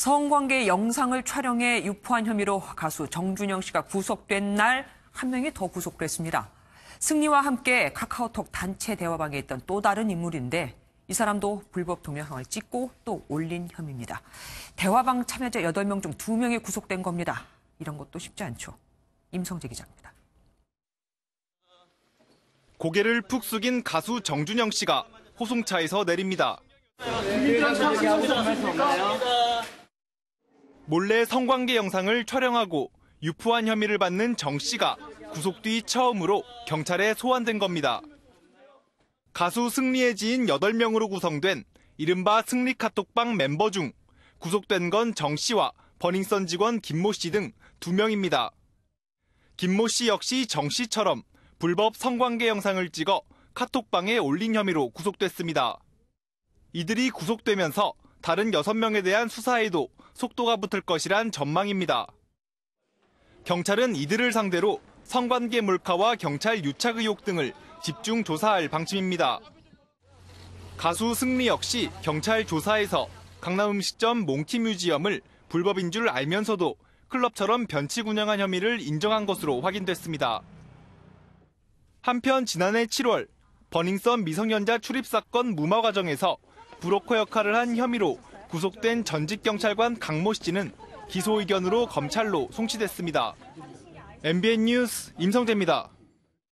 성관계 영상을 촬영해 유포한 혐의로 가수 정준영 씨가 구속된 날 한 명이 더 구속됐습니다. 승리와 함께 카카오톡 단체 대화방에 있던 또 다른 인물인데 이 사람도 불법 동영상을 찍고 또 올린 혐의입니다. 대화방 참여자 8명 중 2명이 구속된 겁니다. 이런 것도 쉽지 않죠. 임성재 기자입니다. 고개를 푹 숙인 가수 정준영 씨가 호송차에서 내립니다. 몰래 성관계 영상을 촬영하고 유포한 혐의를 받는 정 씨가 구속 뒤 처음으로 경찰에 소환된 겁니다. 가수 승리의 지인 8명으로 구성된 이른바 승리 카톡방 멤버 중 구속된 건 정 씨와 버닝썬 직원 김모 씨 등 2명입니다. 김모 씨 역시 정 씨처럼 불법 성관계 영상을 찍어 카톡방에 올린 혐의로 구속됐습니다. 이들이 구속되면서 다른 6명에 대한 수사에도 속도가 붙을 것이란 전망입니다. 경찰은 이들을 상대로 성관계 몰카와 경찰 유착 의혹 등을 집중 조사할 방침입니다. 가수 승리 역시 경찰 조사에서 강남 음식점 몽키 뮤지엄을 불법인 줄 알면서도 클럽처럼 변칙 운영한 혐의를 인정한 것으로 확인됐습니다. 한편 지난해 7월 버닝썬 미성년자 출입 사건 무마 과정에서 브로커 역할을 한 혐의로 구속된 전직 경찰관 강모 씨는 기소 의견으로 검찰로 송치됐습니다. MBN 뉴스 임성재입니다.